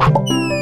you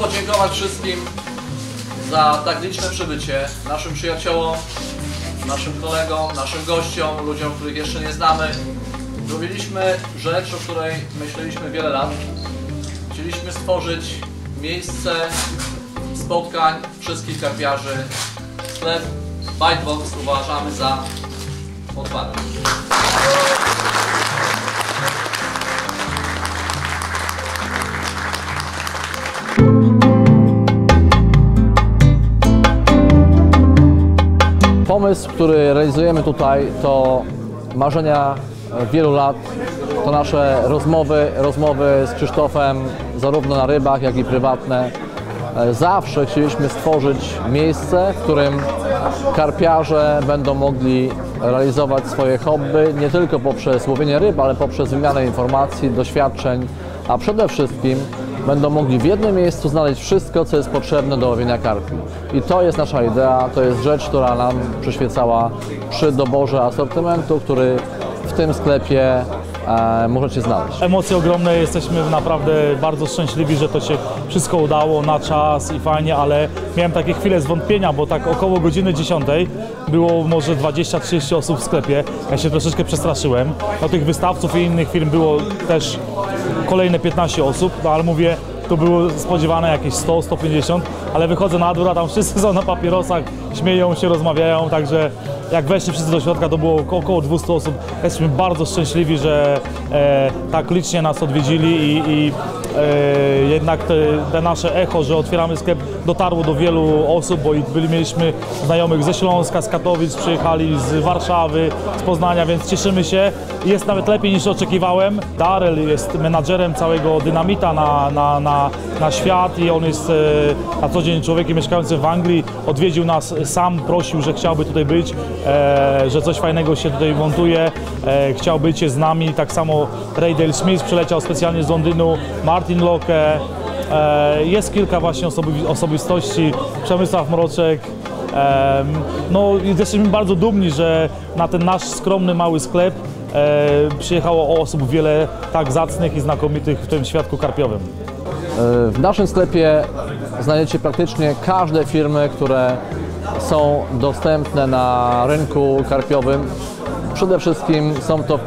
podziękować wszystkim za tak liczne przybycie, naszym przyjaciołom, naszym kolegom, naszym gościom, ludziom, których jeszcze nie znamy. Zrobiliśmy rzecz, o której myśleliśmy wiele lat. Chcieliśmy stworzyć miejsce spotkań wszystkich karpiarzy. Sklep Bitebox uważamy za otwarty. Pomysł, który realizujemy tutaj, to marzenia wielu lat. To nasze rozmowy, rozmowy z Krzysztofem, zarówno na rybach, jak i prywatne. E, Zawsze chcieliśmy stworzyć miejsce, w którym karpiarze będą mogli realizować swoje hobby nie tylko poprzez łowienie ryb, ale poprzez wymianę informacji, doświadczeń, a przede wszystkim będą mogli w jednym miejscu znaleźć wszystko, co jest potrzebne do łowienia karpi. I to jest nasza idea, to jest rzecz, która nam przyświecała przy doborze asortymentu, który w tym sklepie e, możecie znaleźć. Emocje ogromne, jesteśmy naprawdę bardzo szczęśliwi, że to się wszystko udało na czas i fajnie, ale miałem takie chwile zwątpienia, bo tak około godziny 10 było może 20-30 osób w sklepie. Ja się troszeczkę przestraszyłem. No tych wystawców i innych firm było też kolejne 15 osób, no ale mówię, to było spodziewane jakieś 100-150, ale wychodzę na dwór, a tam wszyscy są na papierosach, śmieją się, rozmawiają, także jak weszli wszyscy do środka, to było oko- około 200 osób. Jesteśmy bardzo szczęśliwi, że e, tak licznie nas odwiedzili i, i e, jednak te, te nasze echo, że otwieramy sklep, dotarło do wielu osób, bo byli, mieliśmy znajomych ze Śląska, z Katowic, przyjechali z Warszawy, z Poznania, więc cieszymy się. Jest nawet lepiej niż oczekiwałem. Darel jest menadżerem całego Dynamita na, na, na, na świat i on jest e, na co dzień człowiekiem mieszkającym w Anglii. Odwiedził nas sam, prosił, że chciałby tutaj być, e, że coś fajnego się tutaj montuje. E, chciał być z nami. Tak samo Ray Dale Smith przyleciał specjalnie z Londynu, Martin Locke. E, jest kilka właśnie osobi- osobistości, Przemysław Mroczek. Em, No jesteśmy bardzo dumni, że na ten nasz skromny, mały sklep e, przyjechało osób wiele tak zacnych i znakomitych w tym świadku karpiowym. W naszym sklepie znajdziecie praktycznie każde firmy, które są dostępne na rynku karpiowym. Przede wszystkim są to e,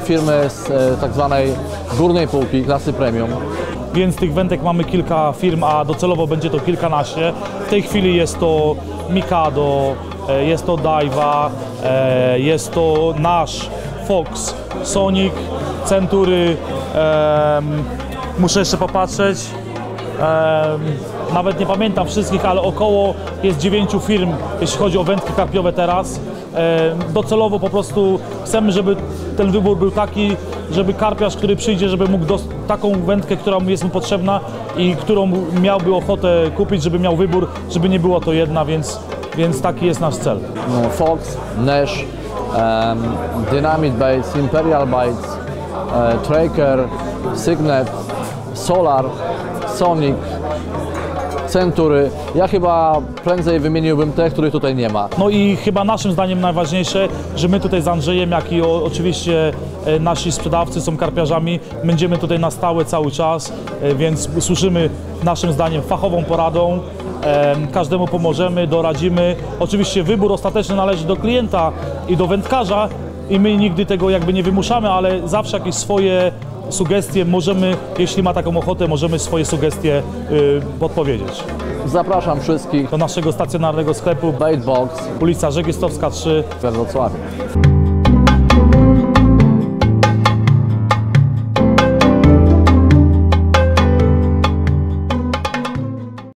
firmy z e, tak zwanej górnej półki, klasy premium. Więc tych wędek mamy kilka firm, a docelowo będzie to kilkanaście. W tej chwili jest to Mikado, e, jest to Daiwa, jest to nasz Fox, Sonic, Century. muszę jeszcze popatrzeć. Nawet nie pamiętam wszystkich, ale około jest dziewięciu firm, jeśli chodzi o wędki karpiowe teraz. Em, Docelowo po prostu chcemy, żeby ten wybór był taki, żeby karpiarz, który przyjdzie, żeby mógł taką wędkę, która jest mu potrzebna i którą miałby ochotę kupić, żeby miał wybór, żeby nie była to jedna, więc, więc taki jest nasz cel. No, Fox, Nash, em, Dynamite Imperial Baits, e, Tracker, Signet, Solar, Sonic, Century. Ja chyba prędzej wymieniłbym te, których tutaj nie ma. No i chyba naszym zdaniem najważniejsze, że my tutaj z Andrzejem, jak i o, oczywiście e, nasi sprzedawcy są karpiarzami, będziemy tutaj na stałe cały czas, e, więc służymy naszym zdaniem fachową poradą, każdemu pomożemy, doradzimy. Oczywiście wybór ostateczny należy do klienta i do wędkarza i my nigdy tego jakby nie wymuszamy, ale zawsze jakieś swoje sugestie możemy, jeśli ma taką ochotę, możemy swoje sugestie y, podpowiedzieć. Zapraszam wszystkich Do naszego stacjonarnego sklepu Baitbox ulica Żegiestowska 3 we Wrocławiu.